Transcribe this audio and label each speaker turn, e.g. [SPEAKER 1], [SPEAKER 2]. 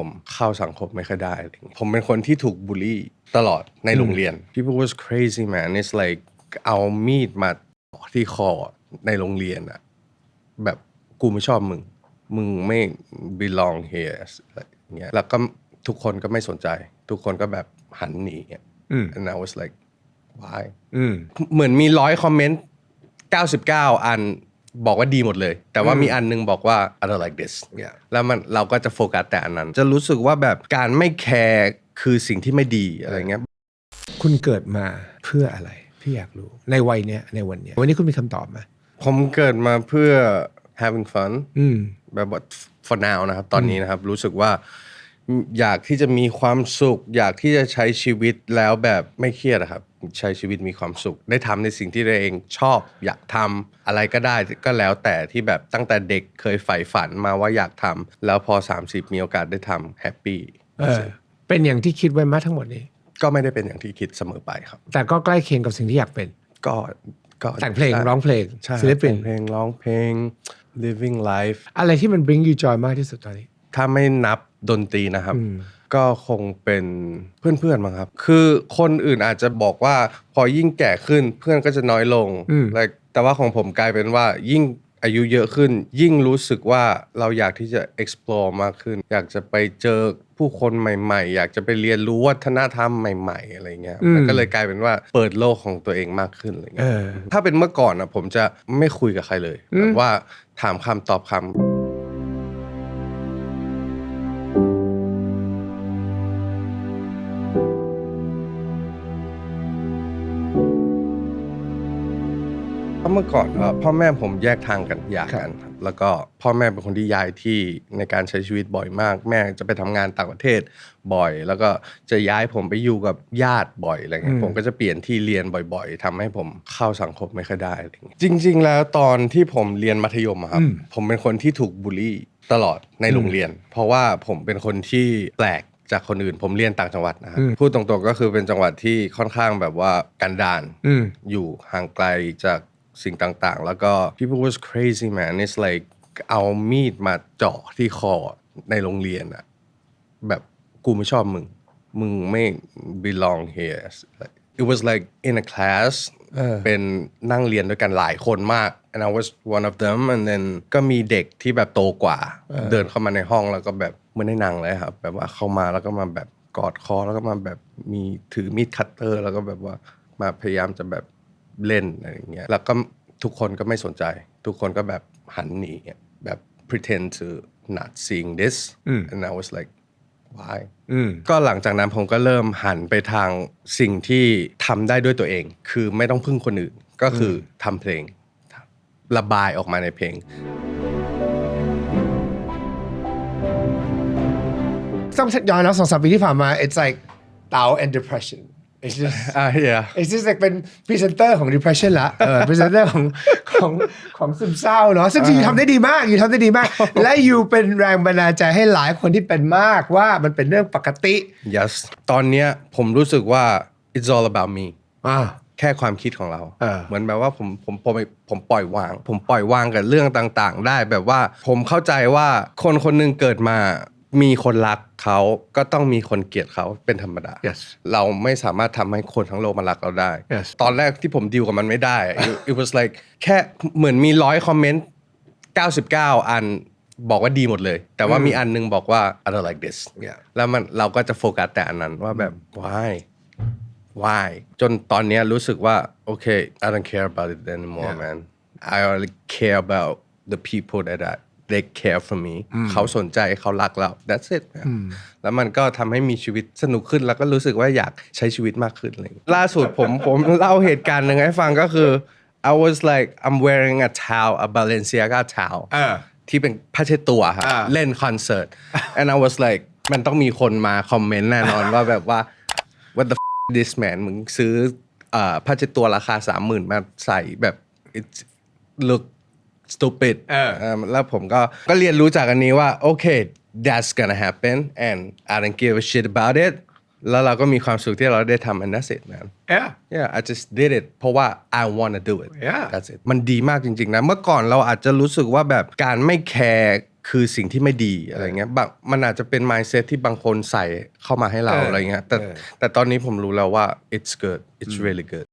[SPEAKER 1] ผมเข้าสังคมไม่ค่อยได้อะไรเงี้ยผมเป็นคนที่ถูกบูลลี่ตลอดในโรงเรียน people was crazy man it's like เอามีดมาที่คอในโรงเรียนอะแบบกูไม่ชอบมึง มึงไม่ belong here อะไรอย่างเงี้ยแล้วก็ทุกคนก็ไม่สนใจ ทุกคนก็แบบหันหนีอะ and I was like why เหมือนมีร้อยคอมเมนต์99 อัน บอกว่าดีหมดเลย แต่ว่ามีอันนึงบอกว่า I don't like this
[SPEAKER 2] Yeah.
[SPEAKER 1] แล้วมันเราก็จะโฟกัสแต่อันนั้น จะรู้สึกว่าแบบการไม่แคร์คือสิ่งที่ไม่ดีอะไรเงี้ย
[SPEAKER 2] คุณเกิดมาเพื่ออะไรพี่อยากรู้ในวัยเนี้ยในวันเนี้ยวันนี้คุณมีคำตอบไหม
[SPEAKER 1] ผมเกิดมาเพื่อ having fun
[SPEAKER 2] อืม
[SPEAKER 1] แบบว่า for now นะครับ ตอนนี้นะครับ รู้สึกว่า อยากที่จะมีความสุข อยากที่จะใช้ชีวิตแล้วแบบไม่เครียดอะครับ ใช้ชีวิตมีความสุข ได้ทำในสิ่งที่ตัวเองชอบ อยากทำอะไรก็ได้ก็แล้วแต่ที่แบบตั้งแต่เด็กเคยใฝ่ฝันมาว่าอยากทำแล้วพอ 30 มีโอกาสได้ทำแฮปปี้
[SPEAKER 2] เออเป็นอย่างที่คิดไว้ไหมทั้งหมดนี้
[SPEAKER 1] ก็ไม่ได้เป็นอย่างที่คิดเสมอไปครับ
[SPEAKER 2] แต่ก็ใกล้เคียงกับสิ่งที่อยากเป็น
[SPEAKER 1] ก็ก็
[SPEAKER 2] แต่งเพลงร้องเพลง
[SPEAKER 1] ใช่
[SPEAKER 2] ศิลปิน
[SPEAKER 1] แต่งเพลงร้องเพลง living life
[SPEAKER 2] อะไรที่มัน bring you joy มากที่สุดตอนนี้
[SPEAKER 1] ถ้าไม่นับ ดนตรีนะครับ ก็คงเป็นเพื่อนๆมั้งครับ คือคนอื่นอาจจะบอกว่าพอยิ่งแก่ขึ้นเพื่อนก็จะน้อยลง like แต่ว่าของผมกลายเป็นว่ายิ่งอายุเยอะขึ้น ยิ่งรู้สึกว่าเราอยากที่จะ explore มากขึ้น อยากจะไปเจอผู้คนใหม่ ๆ อยากจะไปเรียนรู้วัฒนธรรมใหม่ ๆ อะไรเงี้ยมันก็เลยกลายเป็นว่าเปิดโลกของตัวเองมากขึ้นอะไรเงี้ย
[SPEAKER 2] เออ
[SPEAKER 1] ถ้าเป็นเมื่อก่อนนะผมจะไม่คุยกับใครเลยแบบว่าถามคำตอบคำ เพราะเมื่อก่อนเอ่อพ่อแม่ผมแยกทางกันหย่ากันครับแล้วก็พ่อแม่เป็นคนที่ย้ายที่ในการใช้ชีวิตบ่อยมาก แม่จะไปทำงานต่างประเทศบ่อย แล้วก็จะย้ายผมไปอยู่กับญาติบ่อยอะไรเงี้ยผมก็จะเปลี่ยนที่เรียนบ่อย ๆทำให้ผมเข้าสังคมไม่ค่อยได้อะไรเงี้ยจริง ๆ แล้วตอนที่ผมเรียนมัธยมอะครับผมเป็นคนที่ถูกบูลลี่ตลอดในโรงเรียน เพราะว่าผมเป็นคนที่แปลกจากคนอื่นผมเรียนต่างจังหวัดนะครับพูดตรงๆก็คือเป็นจังหวัดที่ค่อนข้างแบบว่ากันดาน
[SPEAKER 2] อืม
[SPEAKER 1] อยู่ห่างไกลจาก สิ่งต่างๆ แล้วก็ people was crazy man it's like เอามีดมาเจาะที่คอในโรงเรียนอะแบบกูไม่ชอบมึง มึงไม่ belong here it was like in a class เป็นนั่งเรียนด้วยกันหลายคนมาก and I was one of them and then ก็มีเด็กที่แบบโตกว่า เดินเข้ามาในห้องแล้วก็แบบเหมือนในหนังเลยครับ แบบว่าเข้ามาแล้วก็มาแบบกอดคอแล้วก็มาแบบมีถือมีดคัตเตอร์ แล้วก็แบบว่ามาพยายามจะแบบ เล่นอะไรอย่างเงี้ยแล้วก็ทุกคนก็ไม่สนใจ ทุกคนก็แบบหันหนีอะแบบ pretend to not seeing this and I was like why ก็หลังจากนั้นผมก็เริ่มหันไปทางสิ่งที่ทำได้ด้วยตัวเอง คือไม่ต้องพึ่งคนอื่น ก็คือทำเพลง ระบายออกมาในเพลง
[SPEAKER 2] ต้องย้อนแล้วสองสามปีที่ผ่านมา it's like เตา and depression it's just
[SPEAKER 1] อ่า yeah
[SPEAKER 2] it's just like เป็นพรีเซนเตอร์ของ depression ละเออพรีเซนเตอร์ของของของซึมเศร้าเนาะซึ่งจริงๆทำได้ดีมากอยู่ทำได้ดีมาก และอยู่เป็นแรงบันดาลใจให้หลายคนที่เป็นมากว่ามันเป็นเรื่องปกติ
[SPEAKER 1] yes ตอนเนี้ยผมรู้สึกว่า it's all about me
[SPEAKER 2] อ่า
[SPEAKER 1] แค่ความคิดของเรา
[SPEAKER 2] เออ
[SPEAKER 1] เหมือนแบบว่าผมผมผมผมปล่อยวาง ผมปล่อยวางกับเรื่องต่าง ๆ ได้แบบว่าผมเข้าใจว่าคนคนหนึงเกิดมา มีคนรักเขาก็ต้องมีคนเกลียดเขาเป็นธรรมดา
[SPEAKER 2] Yes
[SPEAKER 1] เราไม่สามารถทำให้คนทั้งโลกมารักเราได้
[SPEAKER 2] Yes
[SPEAKER 1] ตอนแรกที่ผมดีลกับมันไม่ได้ it, it was like แค่เหมือนมีร้อยคอมเมนต์99 อันบอกว่าดีหมดเลย แต่ว่ามีอันนึงบอกว่า I don't like this
[SPEAKER 2] Yeah
[SPEAKER 1] แล้วมันเราก็จะโฟกัสแต่อันนั้นว่าแบบ why why จนตอนเนี้ยรู้สึกว่าโอเค I don't care about it anymore man I only care about the people that I, they care for me เขาสนใจเขารักเรา that's it man แล้วมันก็ทำให้มีชีวิตสนุกขึ้นแล้วก็รู้สึกว่าอยากใช้ชีวิตมากขึ้นอะไรอย่างเลยล่าสุดผมผมเล่าเหตุการณ์หนึ่งให้ฟังก็คือ I was like I'm wearing a towel a Balenciaga towel
[SPEAKER 2] เออ
[SPEAKER 1] ที่เป็นผ้าเช็ดตัวครับ
[SPEAKER 2] อ่า
[SPEAKER 1] เล่นคอนเสิร์ต and I was like มันต้องมีคนมาคอมเมนต์แน่นอนว่าแบบว่า what the f- this man มึงซื้อเอ่อผ้าเช็ดตัวราคาสามหมื่นมาใส่แบบ it's look stupid
[SPEAKER 2] เออ
[SPEAKER 1] เอิ่มแล้วผมก็ก็เรียนรู้จากอันนี้ว่าโอเค that's gonna happen and I don't give a shit about it แล้วเราก็มีความสุขที่เราได้ทำ and that's it man
[SPEAKER 2] yeah
[SPEAKER 1] Yeah I just did it เพราะว่า I wanna do it
[SPEAKER 2] Yeah.
[SPEAKER 1] That's it มันดีมากจริงๆนะ เมื่อก่อนเราอาจจะรู้สึกว่าแบบการไม่แคร์คือสิ่งที่ไม่ดีอะไรเงี้ยบางมันอาจจะเป็น mindset ที่บางคนใส่เข้ามาให้เรา
[SPEAKER 2] เอออ
[SPEAKER 1] อะไรเงี้ยแต่
[SPEAKER 2] เออ
[SPEAKER 1] แต่ตอนนี้ผมรู้แล้วว่า it's good it's really good